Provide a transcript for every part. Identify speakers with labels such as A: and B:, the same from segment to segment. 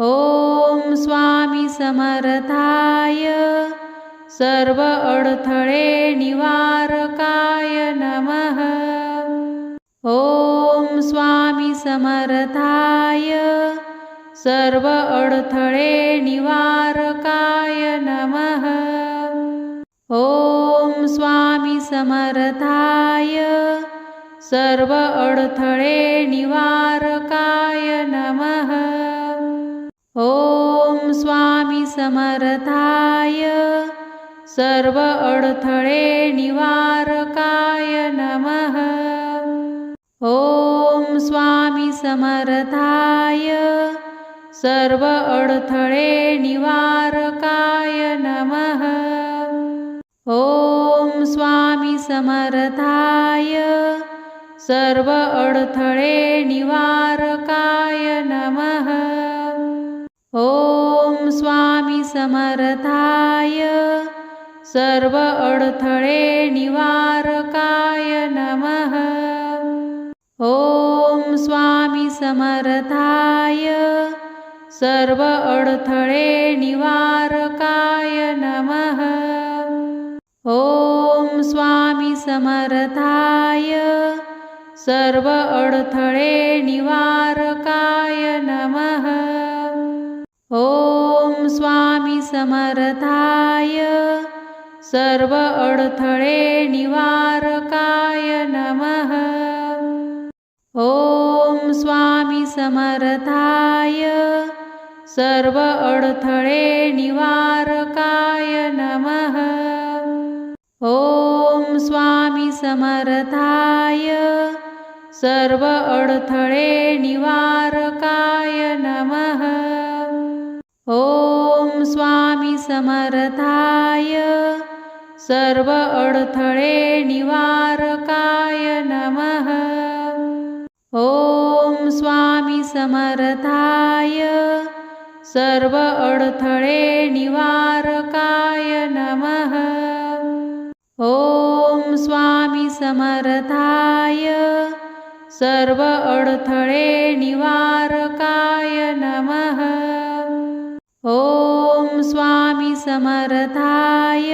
A: ओम स्वामी समर्थाय. सर्व अडथळे निवारकाय नमः. ओम स्वामी समर्थाय. सर्व अडथळे निवारकाय नमः. ओम स्वामी समर्थाय. सर्व अडथळे निवारकाय नमः समर्थाय. सर्व अडथळे निवारकाय नमः. ओम स्वामी समर्थाय. सर्व अडथळे निवारकाय नमः. ओम स्वामी समर्थाय. सर्व अडथळे निवारकाय समर्थाय. सर्व अडथळे निवारकाय नमः. ओम स्वामी समर्थाय. सर्व अडथळे निवारकाय नमः. ओम स्वामी समर्थाय. सर्व अडथळे निवारकाय समर्थाय. सर्व अडथळे निवारकाय नमः. ओम स्वामी समर्थाय. सर्व अडथळे निवारकाय नमः. ओम स्वामी समर्थाय. सर्व अडथळे निवारकाय नमः. समर्थाय. सर्व अडथळे निवारकाय नमः. ओम स्वामी समर्थाय. सर्व अडथळे निवारकाय नमः. ओम स्वामी समर्थाय. सर्व अडथळे निवारकाय नमः. समर्थाय.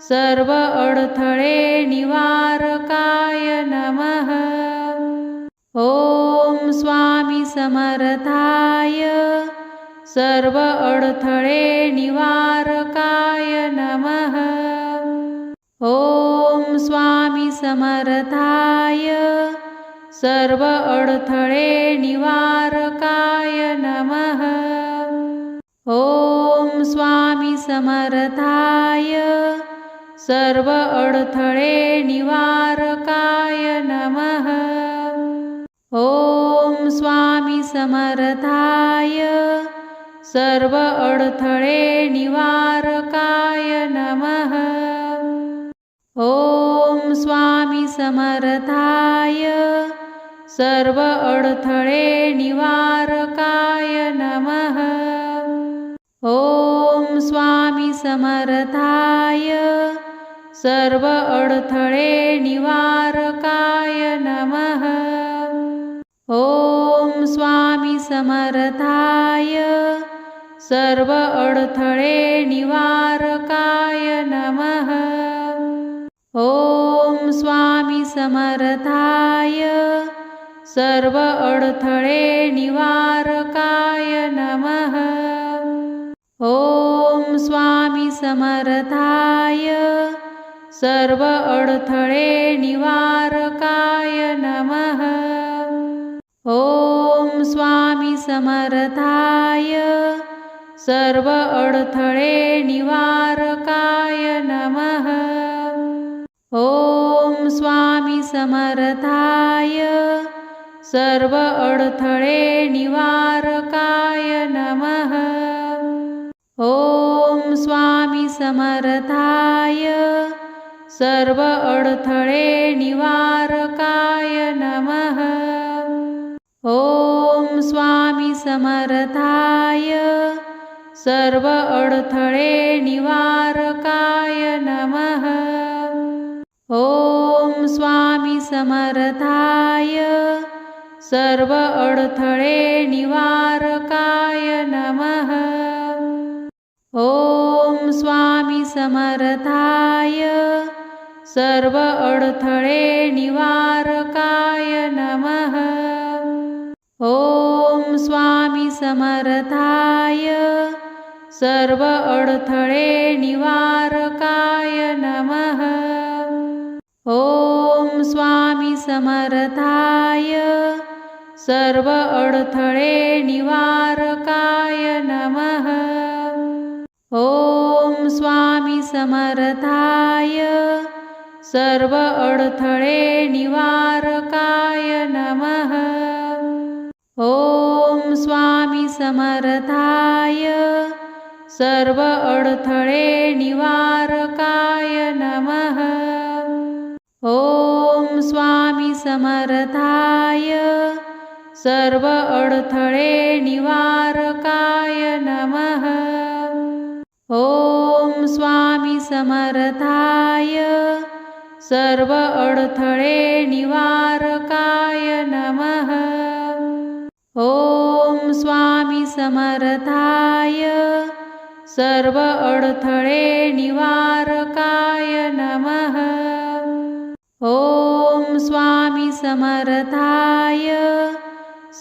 A: सर्व अडथळे निवारकाय नमः. ओम स्वामी समर्थाय. सर्व अडथळे निवारकाय नमः. ओम स्वामी समर्थाय. सर्व अडथळे निवारकाय नमः. ओम समर्थाय। सर्व अडथळे निवारकाय नमः। ओम स्वामी समर्थाय। सर्व अडथळे निवारकाय नमः। ओम स्वामी समर्थाय। सर्व अडथळे निवारकाय नमः। समर्थाय. सर्व अडथळे निवारकाय नमः. ओम स्वामी समर्थाय. सर्व अडथळे निवारकाय नमः. ओम स्वामी समर्थाय. सर्व अडथळे निवारकाय नमः. समर्थाय. सर्व अडथळे निवारकाय नमः. ओम स्वामी समर्थाय. सर्व अडथळे निवारकाय नमः. ओम स्वामी समर्थाय. सर्व अडथळे निवारकाय नमः. समर्थाय. सर्व अडथळे निवारकाय नमः. ओम स्वामी समर्थाय. सर्व अडथळे निवारकाय नमः. ओम स्वामी समर्थाय. सर्व अडथळे निवारकाय समर्थाय. सर्व अडथळे निवारकाय नमः. ॐ स्वामी समर्थाय. सर्व अडथळे निवारकाय नमः. ॐ स्वामी समर्थाय. सर्व अडथळे निवारकाय नमः. ॐ स्वामी समर्थाय. सर्व अडथळे निवारकाय नमः. ॐ स्वामी समर्थाय. सर्व अडथळे निवारकाय नमः. ॐ स्वामी समर्थाय. सर्व अडथळे निवारकाय नमः. समर्थाय. सर्व अडथळे निवारकाय नमः. ॐ स्वामी समर्थाय. सर्व अडथळे निवारकाय नमः. ॐ स्वामी समर्थाय.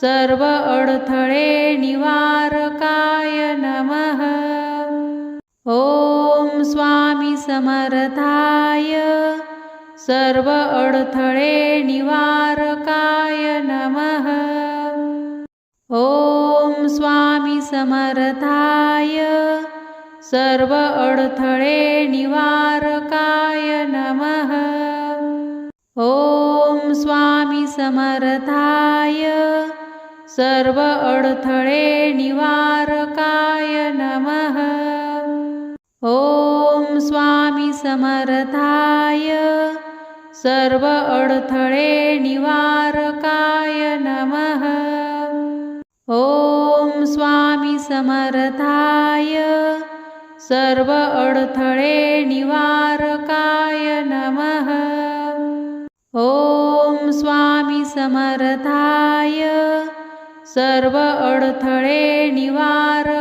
A: सर्व अडथळे निवारकाय नमः. ॐ समर्थाय। सर्व अडथळे निवारकाय नमः। ॐ स्वामी समर्थाय। सर्व अडथळे निवारकाय नमः। ॐ स्वामी समर्थाय। सर्व अडथळे निवारकाय नमः। समर्थाय. सर्व अडथळे निवारकाय नमः. ॐ स्वामी समर्थाय. सर्व अडथळे निवारकाय नमः. ॐ स्वामी समर्थाय. सर्व अडथळे निवारकाय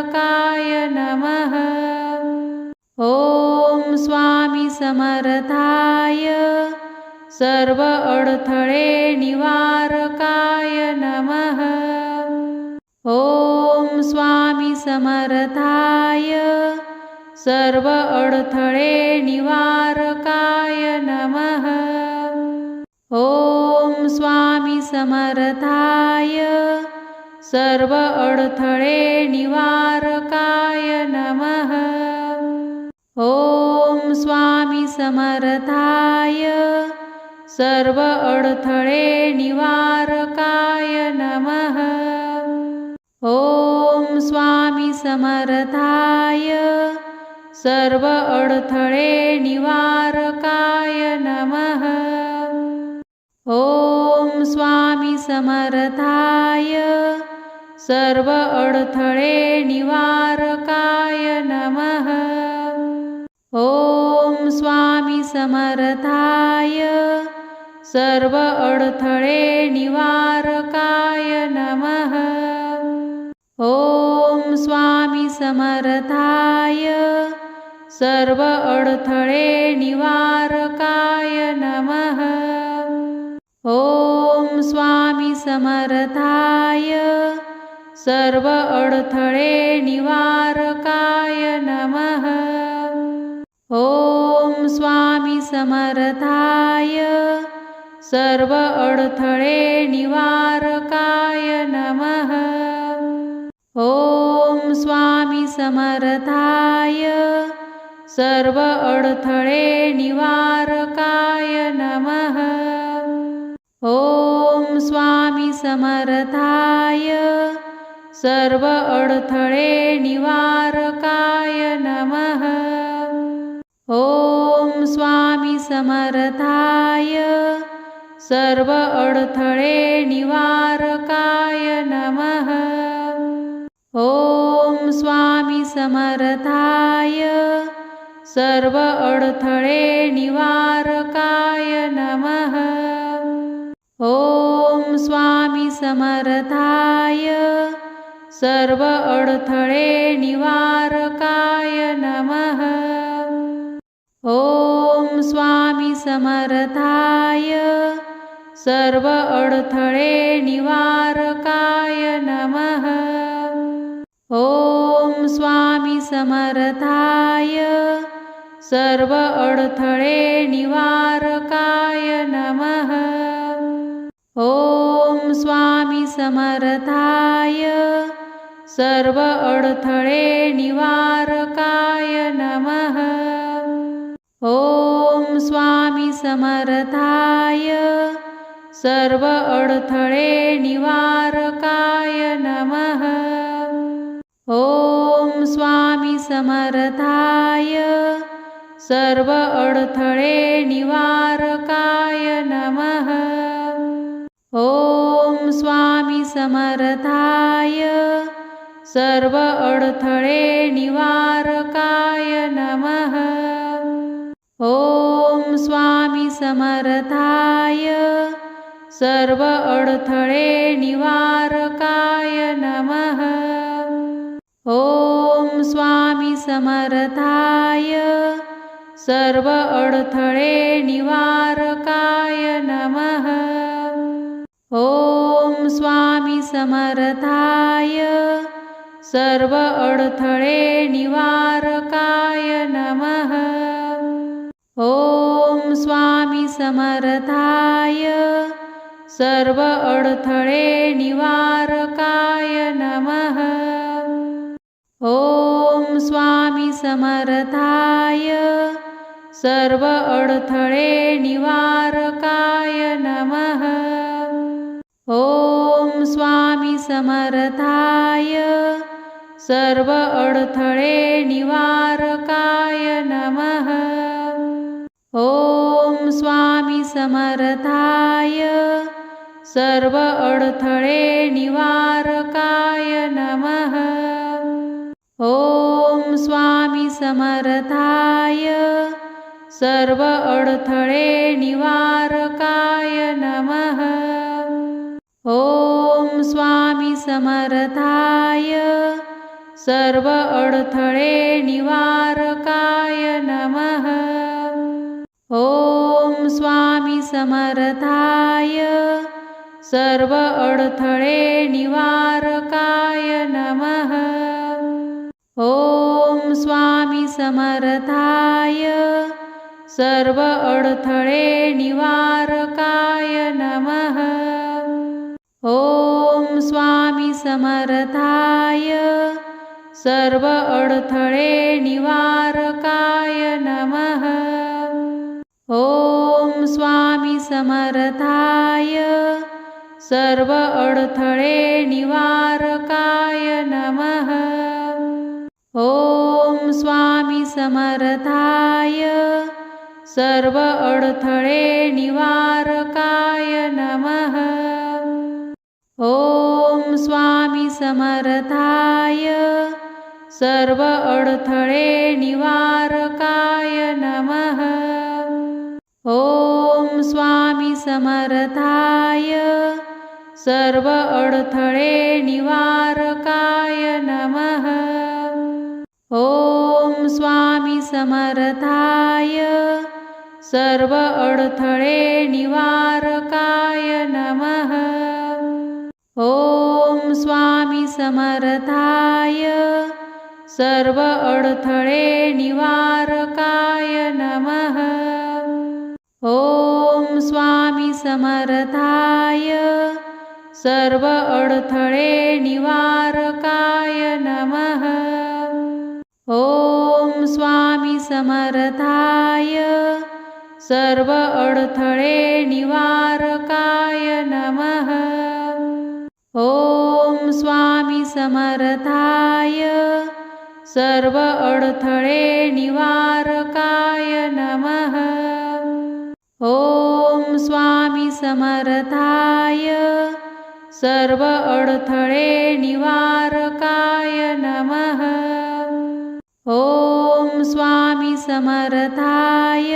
A: समर्थाय. सर्व अडथळे निवारकाय नमः. ॐ स्वामी समर्थाय. सर्व अडथळे निवारकाय नमः. ॐ स्वामी समर्थाय. सर्व अडथळे निवारकाय नमः. समर्थाय. सर्व अडथळे निवारकाय नमः. ॐ स्वामी समर्थाय. सर्व अडथळे निवारकाय नमः. ॐ स्वामी समर्थाय. सर्व अडथळे निवारकाय नमः. समर्थाय. सर्व अडथळे निवारकाय नमः. ॐ स्वामी समर्थाय. सर्व अडथळे निवारकाय नमः. ॐ स्वामी समर्थाय. सर्व अडथळे निवारकाय नमः. ॐ स्वामी समर्थाय. सर्व अडथळे निवारकाय नमः. ॐ स्वामी समर्थाय. सर्व अडथळे निवारकाय नमः. ॐ स्वामी समर्थाय. सर्व अडथळे निवारकाय नमः. ॐ स्वामी समर्थाय. सर्व अडथळे निवारकाय नमः. ॐ स्वामी समर्थाय. सर्व अडथळे निवारकाय नमः. ॐ स्वामी समर्थाय. सर्व अडथळे निवारकाय नमः. ओम समर्थाय. सर्व अडथळे निवारकाय नमः. ओम स्वामी समर्थाय. सर्व अडथळे निवारकाय नमः. ओम स्वामी समर्थाय. सर्व अडथळे निवारकाय समर्थाय. सर्व अडथळे निवारकाय नमः. ओम स्वामी समर्थाय. सर्व अडथळे निवारकाय नमः. ओम स्वामी समर्थाय. सर्व अडथळे निवार समर्थाय. सर्व अडथळे निवारकाय नमः. ओम स्वामी समर्थाय. सर्व अडथळे निवारकाय नमः. ओम स्वामी समर्थाय. सर्व अडथळे निवारकाय नमः. ओम स्वामी समर्थाय. सर्व अडथळे निवारकाय नमः. ओम स्वामी समर्थाय. सर्व अडथळे निवारकाय नमः. ओम स्वामी समर्थाय. सर्व अडथळे निवारकाय नमः. समर्थाय. सर्व अडथळे निवारकाय नमः. ओम स्वामी समर्थाय. सर्व अडथळे निवारकाय नमः. ओम स्वामी समर्थाय. सर्व अडथळे निवारकाय नमः. ओम स्वामी समर्थाय. सर्व अडथळे निवारकाय नमः. ओम स्वामी समर्थाय. सर्व अडथळे निवारकाय नमः. ओम स्वामी समर्थाय. सर्व अडथळे निवारकाय समर्थाय. सर्व अडथळे निवारकाय नमः. ओम स्वामी समर्थाय. सर्व अडथळे निवारकाय नमः. ओम स्वामी समर्थाय. सर्व अडथळे निवारकाय नमः. ओम समर्थाय सर्व अडथळे निवारकाय नमः. ओम स्वामी समर्थाय सर्व अडथळे निवारकाय नमः. ओम स्वामी समर्थाय सर्व अडथळे निवारकाय नमः. ओम समर्थाय. सर्व अडथळे निवारकाय नमः. ओम स्वामी समर्थाय. सर्व अडथळे निवारकाय नमः. ओम स्वामी समर्थाय. सर्व अडथळे निवारकाय नमः. समर्थाय. सर्व अडथळे निवारकाय नमः. ओम स्वामी समर्थाय.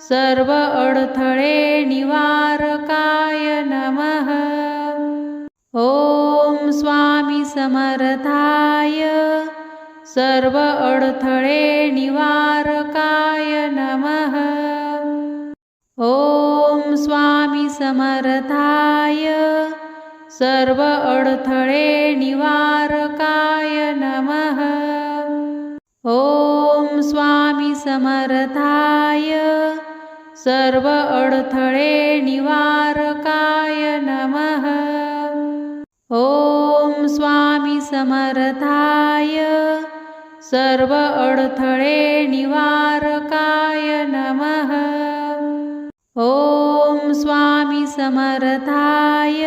A: सर्व अडथळे निवारकाय नमः. ओम स्वामी समर्थाय. सर्व अडथळे निवारकाय नमः. समर्थाय. सर्व अडथळे निवारकाय नमः. ॐ स्वामी समर्थाय. सर्व अडथळे निवारकाय नमः. ॐ स्वामी समर्थाय. सर्व अडथळे निवारकाय नमः. समर्थाय.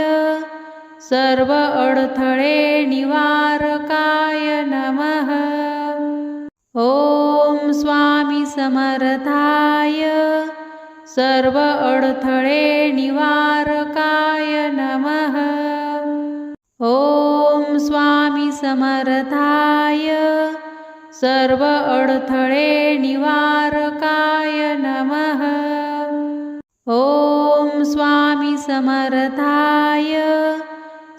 A: सर्व अडथळे निवारकाय नमः. ॐ स्वामी समर्थाय. सर्व अडथळे निवारकाय नमः. ॐ स्वामी समर्थाय. सर्व अडथळे निवारकाय नमः. समर्थाय.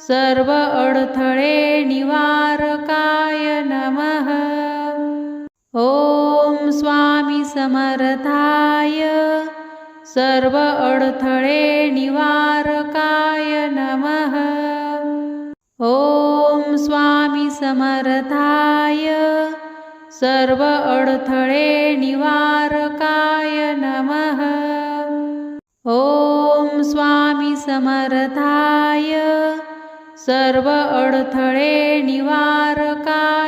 A: सर्व अडथळे निवारकाय नमः. ॐ स्वामी समर्थाय. सर्व अडथळे निवारकाय नमः. ॐ स्वामी समर्थाय. सर्व अडथळे निवारकाय नमः. समर्थाय. सर्व अडथळे निवारकाय.